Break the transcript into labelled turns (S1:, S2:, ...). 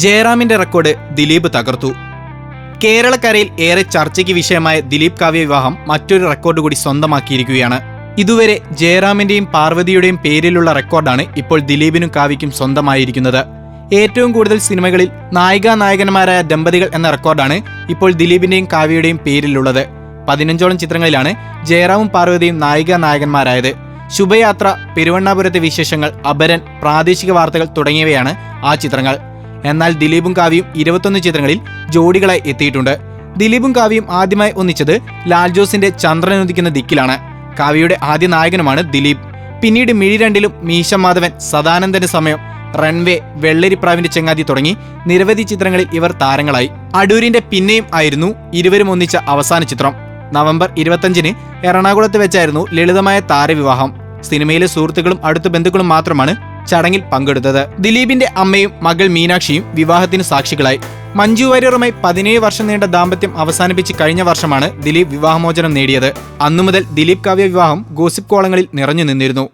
S1: ജയറാമിന്റെ record Dileep തകർത്തു. കേരളക്കരയിൽ ഏറെ ചർച്ചയ്ക്ക് വിഷയമായ ദിലീപ് കാവ്യ വിവാഹം മറ്റൊരു റെക്കോർഡ് കൂടി സ്വന്തമാക്കിയിരിക്കുകയാണ്. ഇതുവരെ ജയറാമിന്റെയും പാർവതിയുടെയും പേരിലുള്ള റെക്കോർഡാണ് ഇപ്പോൾ ദിലീപിനും കാവ്യയ്ക്കും സ്വന്തമായിരിക്കുന്നത്. ഏറ്റവും കൂടുതൽ സിനിമകളിൽ നായിക നായകന്മാരായ ദമ്പതികൾ എന്ന റെക്കോർഡാണ് ഇപ്പോൾ ദിലീപിന്റെയും കാവ്യയുടെയും പേരിലുള്ളത്. പതിനഞ്ചോളം ചിത്രങ്ങളിലാണ് ജയറാമും പാർവതിയും നായിക നായകന്മാരായത്. ശുഭയാത്ര പെരുവണ്ണാപുരത്തെ വിശേഷങ്ങൾ അപരൻ പ്രാദേശിക വാർത്തകൾ തുടങ്ങിയവയാണ് ആ ചിത്രങ്ങൾ. എന്നാൽ ദിലീപും കാവ്യയും ഇരുപത്തൊന്ന് ചിത്രങ്ങളിൽ ജോഡികളായി എത്തിയിട്ടുണ്ട്. ദിലീപും കാവ്യയും ആദ്യമായി ഒന്നിച്ചത് ലാൽ ജോസിന്റെ ചന്ദ്രൻ ഉദിക്കുന്ന ദിക്കിലാണ്. കാവ്യയുടെ ആദ്യ നായകനുമാണ് ദിലീപ്. പിന്നീട് മിഴി രണ്ടിലും മീശ മാധവൻ സദാനന്ദന്റെ സമയം റൺവേ വെള്ളരിപ്രാവിന്റെ ചെങ്ങാതി തുടങ്ങി നിരവധി ചിത്രങ്ങളിൽ ഇവർ താരങ്ങളായി. അടൂരിന്റെ പിന്നെയും ആയിരുന്നു ഇരുവരും ഒന്നിച്ച അവസാന ചിത്രം. നവംബർ ഇരുപത്തഞ്ചിന് എറണാകുളത്ത് വെച്ചായിരുന്നു ലളിതമായ താരവിവാഹം. സിനിമയിലെ സുഹൃത്തുക്കളും അടുത്ത ബന്ധുക്കളും മാത്രമാണ് ചടങ്ങിൽ പങ്കെടുത്തത് ദിലീപിന്റെ അമ്മയും മകൾ മീനാക്ഷിയും വിവാഹത്തിന് സാക്ഷികളായി. മഞ്ജു വാര്യറുമായി പതിനേഴ് വർഷം നീണ്ട ദാമ്പത്യം അവസാനിപ്പിച്ച് കഴിഞ്ഞ വർഷമാണ് ദിലീപ് വിവാഹമോചനം നേടിയത്. അന്നുമുതൽ ദിലീപ് കാവ്യ വിവാഹം ഗോസിപ്പ് കോളങ്ങളിൽ നിറഞ്ഞു നിന്നിരുന്നു.